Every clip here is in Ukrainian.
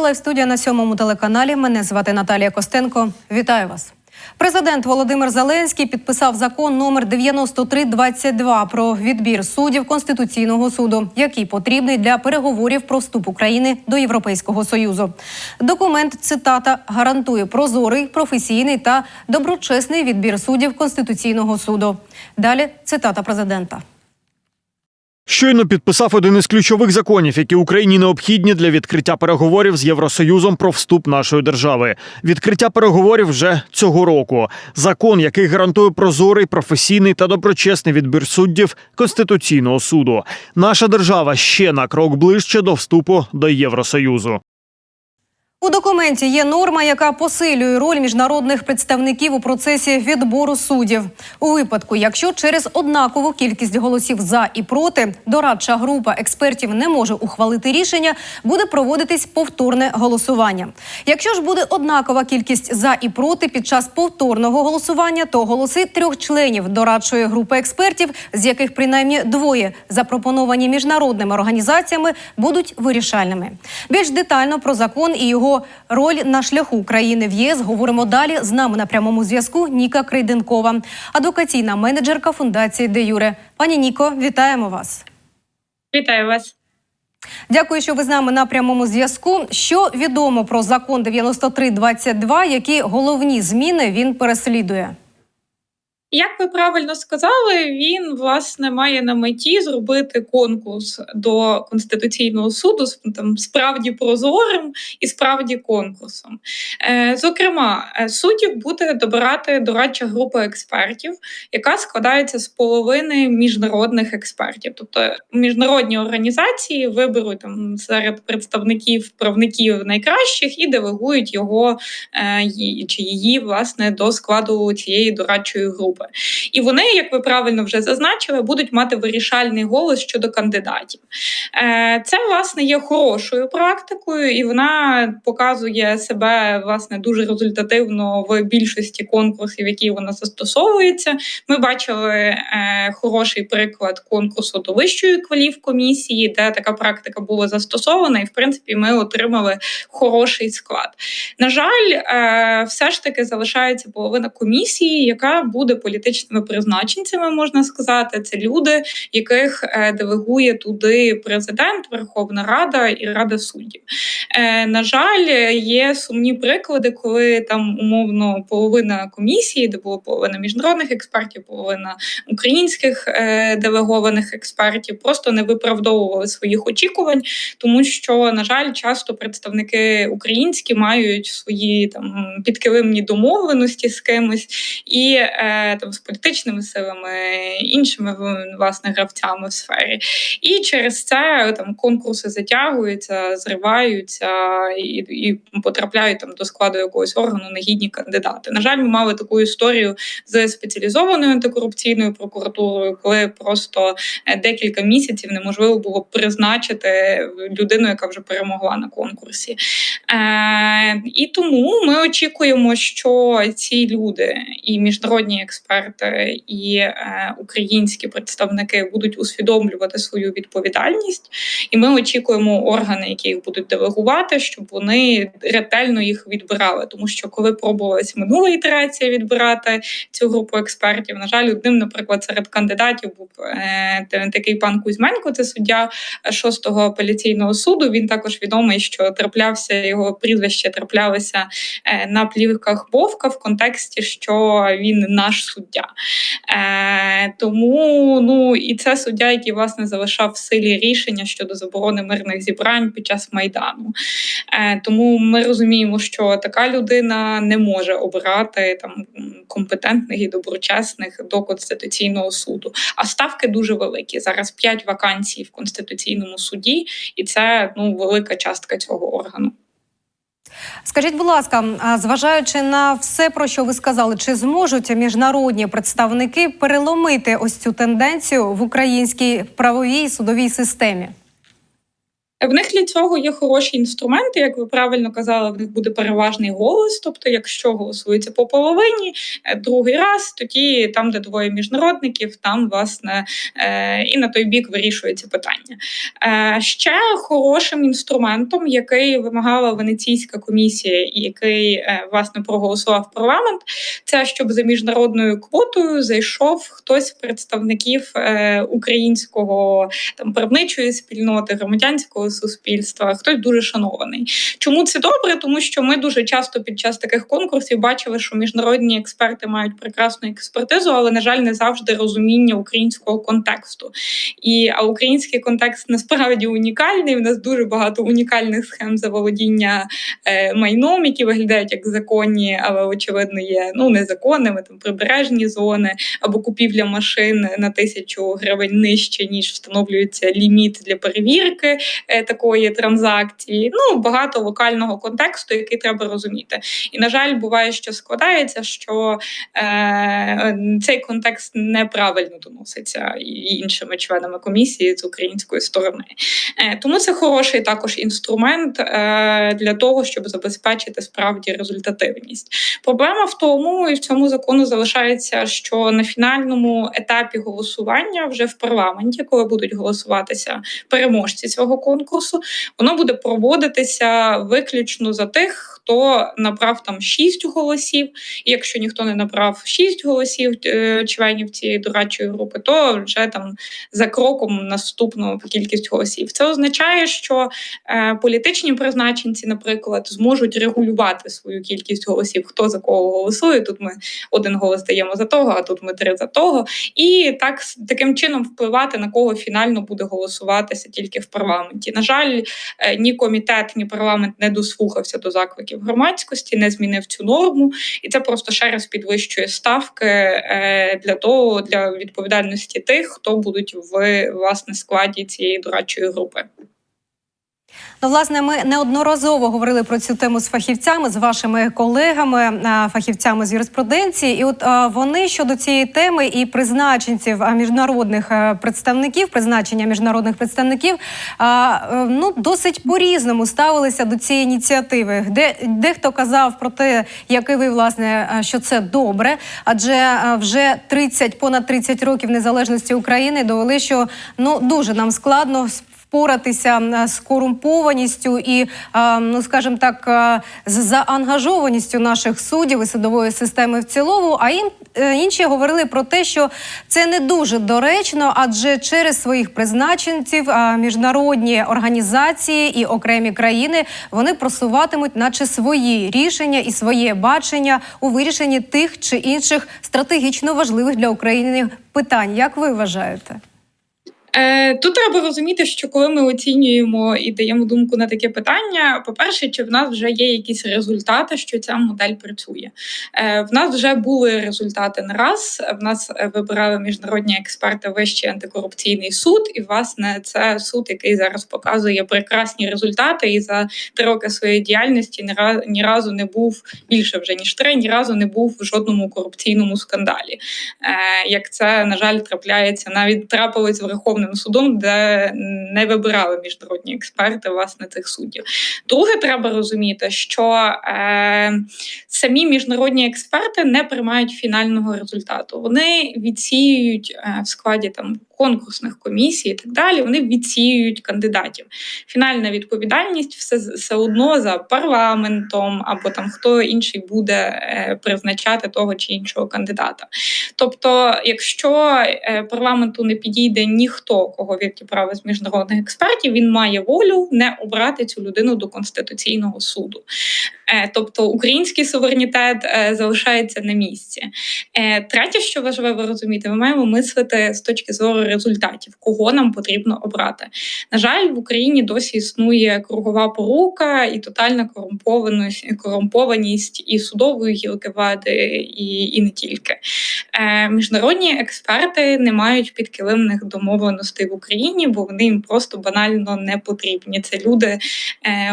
Лайв-студія на сьомому телеканалі. Мене звати Наталія Костенко. Вітаю вас. Президент Володимир Зеленський підписав закон номер 9322 про відбір суддів Конституційного суду, який потрібний для переговорів про вступ України до Європейського союзу. Документ цитата гарантує прозорий, професійний та доброчесний відбір суддів Конституційного суду. Далі цитата президента. Щойно підписав один із ключових законів, які Україні необхідні для відкриття переговорів з Євросоюзом про вступ нашої держави. Відкриття переговорів вже цього року. Закон, який гарантує прозорий, професійний та доброчесний відбір суддів Конституційного суду. Наша держава ще на крок ближче до вступу до Євросоюзу. У документі є норма, яка посилює роль міжнародних представників у процесі відбору суддів. У випадку, якщо через однакову кількість голосів за і проти дорадча група експертів не може ухвалити рішення, буде проводитись повторне голосування. Якщо ж буде однакова кількість за і проти під час повторного голосування, то голоси трьох членів дорадчої групи експертів, з яких принаймні двоє запропоновані міжнародними організаціями, будуть вирішальними. Більш детально про закон і його роль на шляху України в ЄС говоримо далі. З нами на прямому зв'язку Ніка Крейденкова, адвокаційна менеджерка фундації Де Юре. Пані Ніко, вітаємо вас. Вітаю вас. Дякую, що ви з нами на прямому зв'язку. Що відомо про закон 9322, які головні зміни він переслідує? Як ви правильно сказали, він власне має на меті зробити конкурс до конституційного суду там справді прозорим і справді конкурсом. Е, зокрема, е, суддів буде добирати дорадча група експертів, яка складається з половини міжнародних експертів. Тобто міжнародні організації виберуть там серед представників правників найкращих і делегують його е, чи її власне до складу цієї дорадчої групи. І вони, як ви правильно вже зазначили, будуть мати вирішальний голос щодо кандидатів. Е, Це власне є хорошою практикою, і вона показує себе власне дуже результативно в більшості конкурсів, які вона застосовується. Ми бачили е, хороший приклад конкурсу до вищої кваліфкомісії, де така практика була застосована, і в принципі ми отримали хороший склад. На жаль, е, все ж таки залишається половина комісії, яка буде політичними призначенцями, можна сказати. Це люди, яких е, делегує туди президент, Верховна Рада і Рада суддів. Е, На жаль, є сумні приклади, коли там умовно половина комісії, де було половина міжнародних експертів, половина українських е, делегованих експертів, просто не виправдовували своїх очікувань, тому що, на жаль, часто представники українські мають свої там підкилимні домовленості з кимось і там з політичними силами, іншими власне гравцями в сфері. І через це там конкурси затягуються, зриваються і, і потрапляють там до складу якогось органу негідні кандидати. На жаль, ми мали таку історію з спеціалізованою антикорупційною прокуратурою, коли просто е, декілька місяців неможливо було призначити людину, яка вже перемогла на конкурсі. Е, і тому ми очікуємо, що ці люди, і міжнародні експерти, і е, українські представники будуть усвідомлювати свою відповідальність, і ми очікуємо органи, які їх будуть делегувати, щоб вони ретельно їх відбирали. Тому що коли пробувалась минула ітерація відбирати цю групу експертів, на жаль, одним, наприклад, серед кандидатів був е, такий пан Кузьменко, це суддя шостого апеляційного суду. Він також відомий, що траплявся його прізвище траплялося е, на плівках Вовка в контексті, що він наш суддя. Е, тому ну і це суддя, який власне залишав в силі рішення щодо заборони мирних зібрань під час майдану. Е, тому ми розуміємо, що така людина не може обирати там компетентних і доброчесних до конституційного суду. А ставки дуже великі. Зараз п'ять вакансій в конституційному суді, і це ну велика частка цього органу. Скажіть, будь ласка, зважаючи на все, про що ви сказали, чи зможуть міжнародні представники переломити ось цю тенденцію в українській правовій судовій системі? В них для цього є хороші інструменти, як ви правильно казали, в них буде переважний голос. Тобто, якщо голосується по половині, е, другий раз, тоді там, де двоє міжнародників, там власне е, і на той бік вирішується питання. Е, Ще хорошим інструментом, який вимагала Венеційська комісія, який е, власне проголосував парламент, це щоб за міжнародною квотою зайшов хтось з представників е, українського там правничої спільноти, громадянського суспільства, хтось дуже шанований. Чому це добре? Тому що ми дуже часто під час таких конкурсів бачили, що міжнародні експерти мають прекрасну експертизу, але на жаль, не завжди розуміння українського контексту. І а український контекст насправді унікальний. У нас дуже багато унікальних схем заволодіння е, майном, які виглядають як законні, але очевидно є ну незаконними. Там прибережні зони або купівля машин на тисячу гривень нижче ніж встановлюється ліміт для перевірки е, такої транзакції. Ну багато локального контексту, який треба розуміти. І на жаль, буває, що складається, що е, цей контекст неправильно доноситься і іншими членами комісії з української сторони. Е, тому це хороший також інструмент е, для того, щоб забезпечити справді результативність. Проблема в тому, і в цьому закону залишається, що на фінальному етапі голосування вже в парламенті, коли будуть голосуватися переможці цього конкурсу, воно буде проводитися виключно за тих, хто набрав там шість голосів. І якщо ніхто не набрав шість голосів е, членів цієї дорадчої групи, то вже там за кроком наступну кількість голосів. Це означає, що е, політичні призначенці, наприклад, зможуть регулювати свою кількість голосів, хто за кого голосує. Тут ми один голос даємо за того, а тут ми три за того. І так таким чином впливати на кого фінально буде голосуватися тільки в парламенті. На жаль, е, ні комітет, ні парламент не дослухався до закликів громадськості, не змінив цю норму, і це просто ще раз підвищує ставки е, для того для відповідальності тих, хто будуть в власне складі цієї дорадчої групи. Ну, власне, ми неодноразово говорили про цю тему з фахівцями, з вашими колегами, фахівцями з юриспруденції. І от вони щодо цієї теми і призначенців міжнародних представників, призначення міжнародних представників, е, ну досить по-різному ставилися до цієї ініціативи. Де дехто казав про те, як і ви, власне, що це добре, адже вже 30, понад 30 років незалежності України довели, що ну дуже нам складно впоратися з корумпованістю і, е, ну скажімо так, е, з заангажованістю наших суддів і судової системи в цілому. А ін, е, інші говорили про те, що це не дуже доречно, адже через своїх призначенців е, міжнародні організації і окремі країни вони просуватимуть, наче свої рішення і своє бачення у вирішенні тих чи інших стратегічно важливих для України питань. Як ви вважаєте? Е, Тут треба розуміти, що коли ми оцінюємо і даємо думку на таке питання, по-перше, чи в нас вже є якісь результати, що ця модель працює. Е, В нас вже були результати не раз. В нас е, вибирали міжнародні експерти Вищий антикорупційний суд, і власне це суд, який зараз показує прекрасні результати, і за три роки своєї діяльності ні разу, ні разу не був більше вже ніж три, ні разу не був в жодному корупційному скандалі. Е, Як це на жаль трапляється, навіть трапилось з Верховним судом, де не вибирали міжнародні експерти власне цих суддів. Друге, треба розуміти, що е, самі міжнародні експерти не приймають фінального результату. Вони відсіюють е, в складі там. Конкурсних комісій і так далі вони відсіюють кандидатів. Фінальна відповідальність все все одно за парламентом або там хто інший буде е, призначати того чи іншого кандидата. Тобто, якщо е, парламенту не підійде ніхто, кого відібрали з міжнародних експертів, він має волю не обрати цю людину до конституційного суду. Е, Тобто український суверенітет е, залишається на місці. Е, Третє, що важливо розуміти, ми маємо мислити з точки зору результатів, кого нам потрібно обрати. На жаль, в Україні досі існує кругова порука і тотальна корумпованість, корумпованість і судової гілки влади, і, і не тільки. Міжнародні експерти не мають підкилимних домовленостей в Україні, бо вони їм просто банально не потрібні. Це люди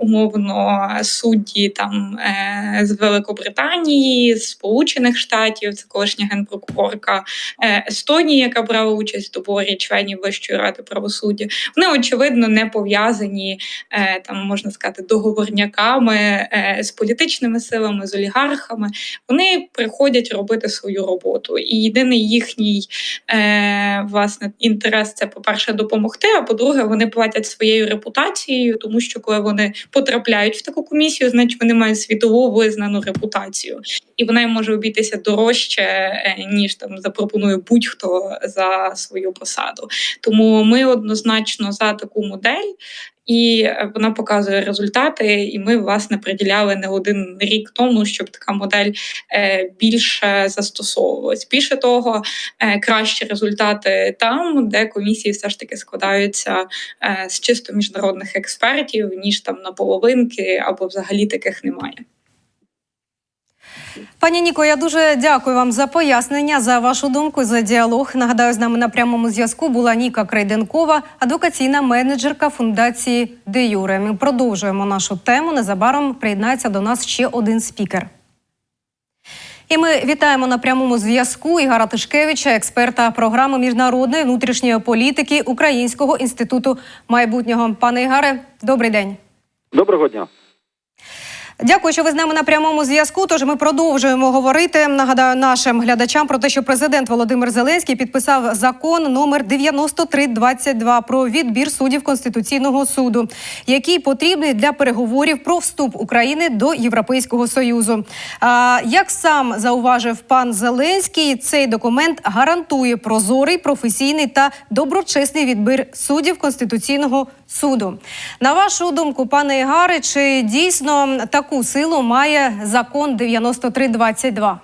умовно судді там е, з Великобританії, з Сполучених Штатів, це колишня генпрокурорка е, Естонії, яка брала участь в доборі членів Вищої ради правосуддя. Вони очевидно не пов'язані е, там, можна сказати, договорняками з політичними силами, з олігархами. Вони приходять робити свою роботу, і єдиний їхній власне інтерес це, по-перше, допомогти. А по-друге, вони платять своєю репутацією, тому що коли вони потрапляють в таку комісію, значить вони мають світову визнану репутацію, і вона може обійтися дорожче, е, ніж там запропонує будь-хто за свою посаду. Тому ми однозначно за таку модель. І е, вона показує результати. І ми власне приділяли не один рік тому, щоб така модель е, більше застосовувалась. Більше того, е, кращі результати там, де комісії все ж таки складаються з чисто міжнародних експертів, ніж там на половинки або взагалі таких немає. Пані Ніко, я дуже дякую вам за пояснення, за вашу думку, за діалог. Нагадаю, з нами на прямому зв'язку була Ніка Крейденкова, адвокаційна менеджерка фундації Де Юре. Ми продовжуємо нашу тему. Незабаром приєднається до нас ще один спікер. І ми вітаємо на прямому зв'язку Ігора Тишкевича, експерта програми міжнародної внутрішньої політики Українського інституту майбутнього. Пане Ігаре, добрий день. Доброго дня. Дякую, що ви з нами на прямому зв'язку. Тож ми продовжуємо говорити. Нагадаю нашим глядачам про те, що президент Володимир Зеленський підписав закон номер 9322 про відбір суддів Конституційного суду, який потрібний для переговорів про вступ України до Європейського союзу. Як сам зауважив пан Зеленський, цей документ гарантує прозорий, професійний та доброчесний відбір суддів Конституційного суду. На вашу думку, пане Ігаре, чи дійсно таку силу має закон 9322?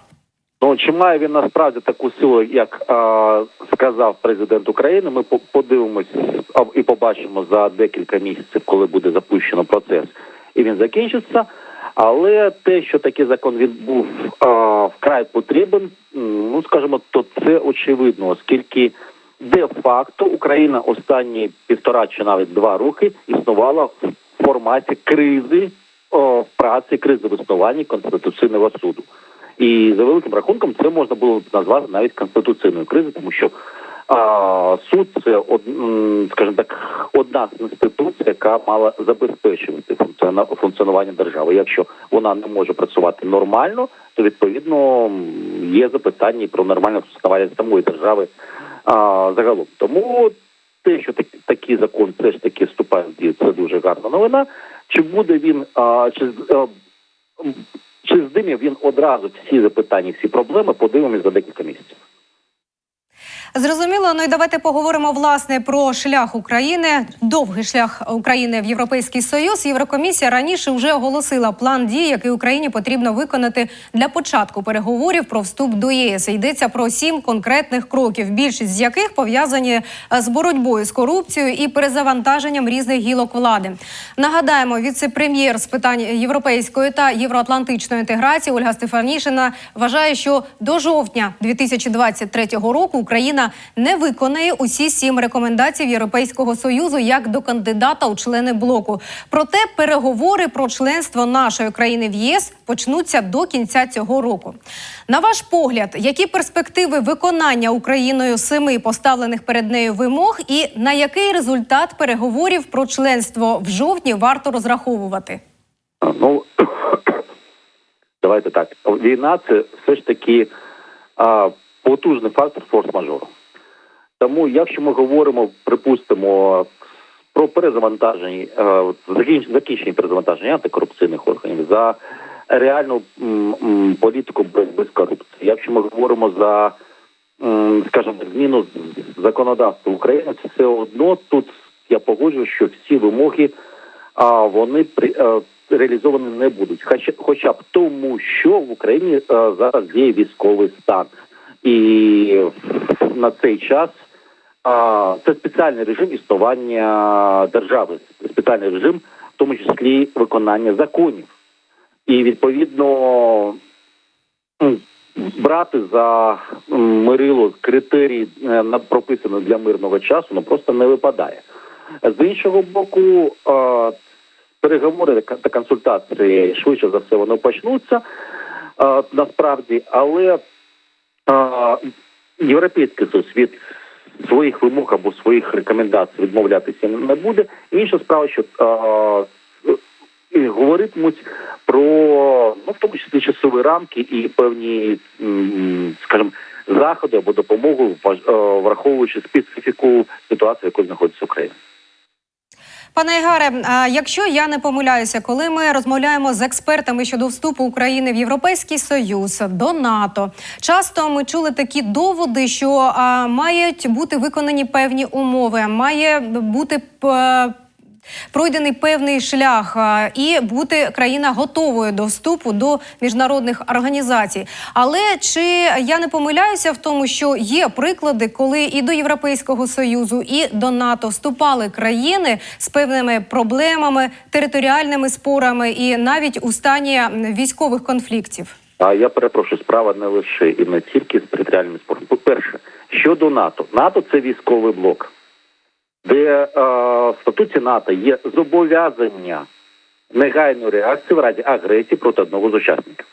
Ну чи має він насправді таку силу, як е, сказав президент України? Ми по- подивимось а, і побачимо за декілька місяців, коли буде запущено процес, і він закінчиться. Але те, що такий закон він був е, вкрай потрібен, ну скажімо, то це очевидно, оскільки де-факто Україна останні півтора чи навіть два роки існувала в форматі кризи о, праці, існуванні Конституційного суду. І за великим рахунком це можна було б назвати навіть конституційною кризою, тому що а, суд це од, скажімо так, одна з інституцій, яка мала забезпечувати функціонування держави. Якщо вона не може працювати нормально, то відповідно є запитання про нормальне функціонування самої держави а, загалом. Тому те, що так, такий закон все ж таки вступає в дію, це дуже гарна новина. Чи буде він а, чи а, чи здиме він одразу всі запитання, всі проблеми, подивимось за декілька місяців. Зрозуміло. Ну і давайте поговоримо власне про шлях України. Довгий шлях України в Європейський Союз. Єврокомісія раніше вже оголосила план дій, який Україні потрібно виконати для початку переговорів про вступ до ЄС. Йдеться про сім конкретних кроків, більшість з яких пов'язані е, з боротьбою з корупцією і перезавантаженням різних гілок влади. Нагадаємо, віце-прем'єр з питань європейської та євроатлантичної інтеграції Ольга Стефанішина вважає, що до жовтня 2023 року Україна не виконає усі сім рекомендацій Європейського союзу як до кандидата у члени блоку. Проте переговори про членство нашої країни в ЄС почнуться до кінця цього року. На ваш погляд, які перспективи виконання Україною семи поставлених перед нею вимог, і на який результат переговорів про членство в жовтні варто розраховувати? Ну давайте так. Війна це все ж таки потужний фактор форс-мажору. Тому, якщо ми говоримо, припустимо, про перезавантаження, е, закінчення перезавантаження антикорупційних органів за реальну політику боротьби з корупцією. Якщо ми говоримо за, скажімо, зміну законодавства України, це все одно тут я погоджуюсь, що всі вимоги вони е, реалізовані не будуть. Хоча, хоча б тому, що в Україні е, зараз є військовий стан, і на цей час а, це спеціальний режим існування держави, спеціальний режим, в тому числі виконання законів. І відповідно брати за мирило критерії е, на прописані для мирного часу, ну просто не випадає. З іншого боку, переговори та та консультації швидше за все вони почнуться насправді, але європейський від своїх вимог або своїх рекомендацій відмовлятися не буде. Інша справа, що говоритимуть про ну в тому числі часові рамки і певні, скажімо, заходи або допомогу, враховуючи специфіку ситуації, в якій знаходиться Україна. Пане Ігаре, якщо я не помиляюся, коли ми розмовляємо з експертами щодо вступу України в Європейський Союз до НАТО, часто ми чули такі доводи, що мають бути виконані певні умови, має бути пройдений певний шлях і бути країна готовою до вступу до міжнародних організацій. Але чи я не помиляюся в тому, що є приклади, коли і до Європейського союзу, і до НАТО вступали країни з певними проблемами, територіальними спорами і навіть у стані військових конфліктів? А я перепрошую, справа не лише і не тільки з територіальним спортом. По-перше, щодо НАТО, НАТО це військовий блок, де е, в статуті НАТО є зобов'язання негайної реакції в разі агресії проти одного з учасників.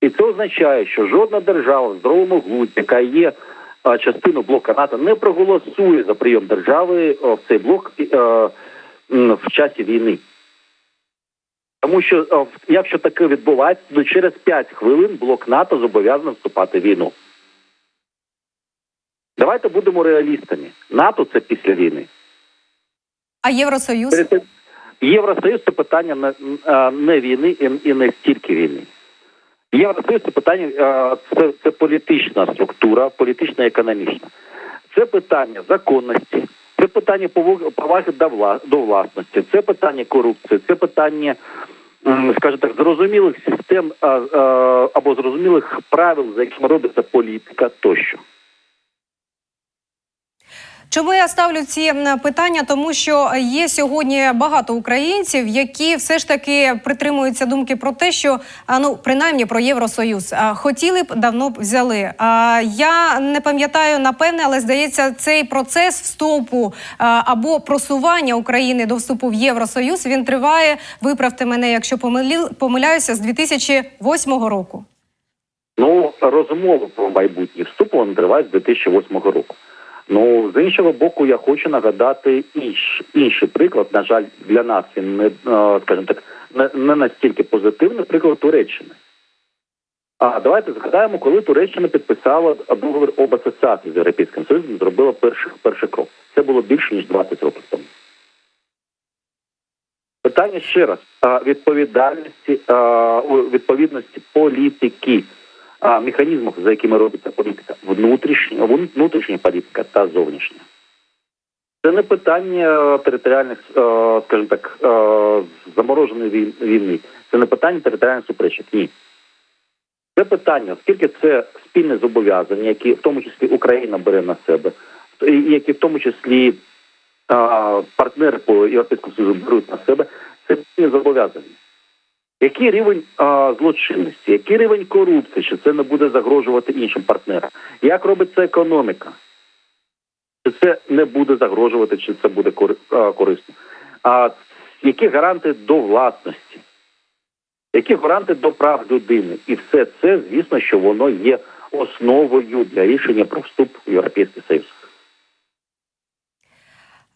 І це означає, що жодна держава в здоровому глузді, яка є е, частиною блока НАТО, не проголосує за прийом держави е, в цей блок в часі війни. Тому що якщо таке відбувається, то через 5 хвилин блок НАТО зобов'язаний вступати в війну. Давайте будемо реалістами. НАТО це після війни. А Євросоюз? Євросоюз це питання не, війни і, не стільки війни. Євросоюз це питання це, це політична структура, політична і економічна. Це питання законності, це питання поваги до, власності, це питання корупції, це питання, скажімо так, зрозумілих систем або зрозумілих правил, за якими робиться політика тощо. Чому я ставлю ці питання? Тому що є сьогодні багато українців, які все ж таки притримуються думки про те, що ну принаймні про Євросоюз хотіли б давно б взяли. Я не пам'ятаю напевне, але здається, цей процес вступу або просування України до вступу в Євросоюз він триває. Виправте мене, якщо помиляюся, з 2008 року. Ну, розмови про майбутній вступ вони тривають з 2008 року. Ну, з іншого боку, я хочу нагадати інш, інший приклад. На жаль, для нас він не, е, скажімо так, не, настільки позитивний приклад Туреччини. А давайте згадаємо, коли Туреччина підписала договір об асоціації з Європейським Союзом, зробила перший, перший крок. Це було більше ніж 20 років тому. Питання ще раз відповідальності відповідності політики, а, механізмів, за якими робиться політика, внутрішня, внутрішня політика та зовнішня. Це не питання територіальних, е, скажімо так, е, замороженої війни. Це не питання територіальних суперечок. Ні. Це питання, оскільки це спільне зобов'язання, які в тому числі Україна бере на себе, які в тому числі партнери по Європейському Союзу беруть на себе, це спільне зобов'язання. Який рівень а, злочинності, який рівень корупції, що це не буде загрожувати іншим партнерам? Як робиться економіка? Чи це не буде загрожувати, чи це буде корисно? А які гаранти до власності? Які гаранти до прав людини? І все це, звісно, що воно є основою для рішення про вступ в Європейський Союз.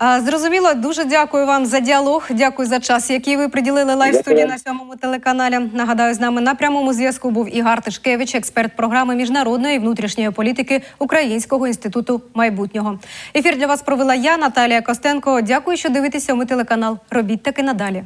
Зрозуміло, дуже дякую вам за діалог. Дякую за час, який ви приділили лайв студії на сьомому телеканалі. Нагадаю, з нами на прямому зв'язку був Ігар Тишкевич, експерт програми міжнародної і внутрішньої політики Українського інституту майбутнього. Ефір для вас провела я, Наталія Костенко. Дякую, що дивитеся. Ми телеканал. Робіть таки надалі.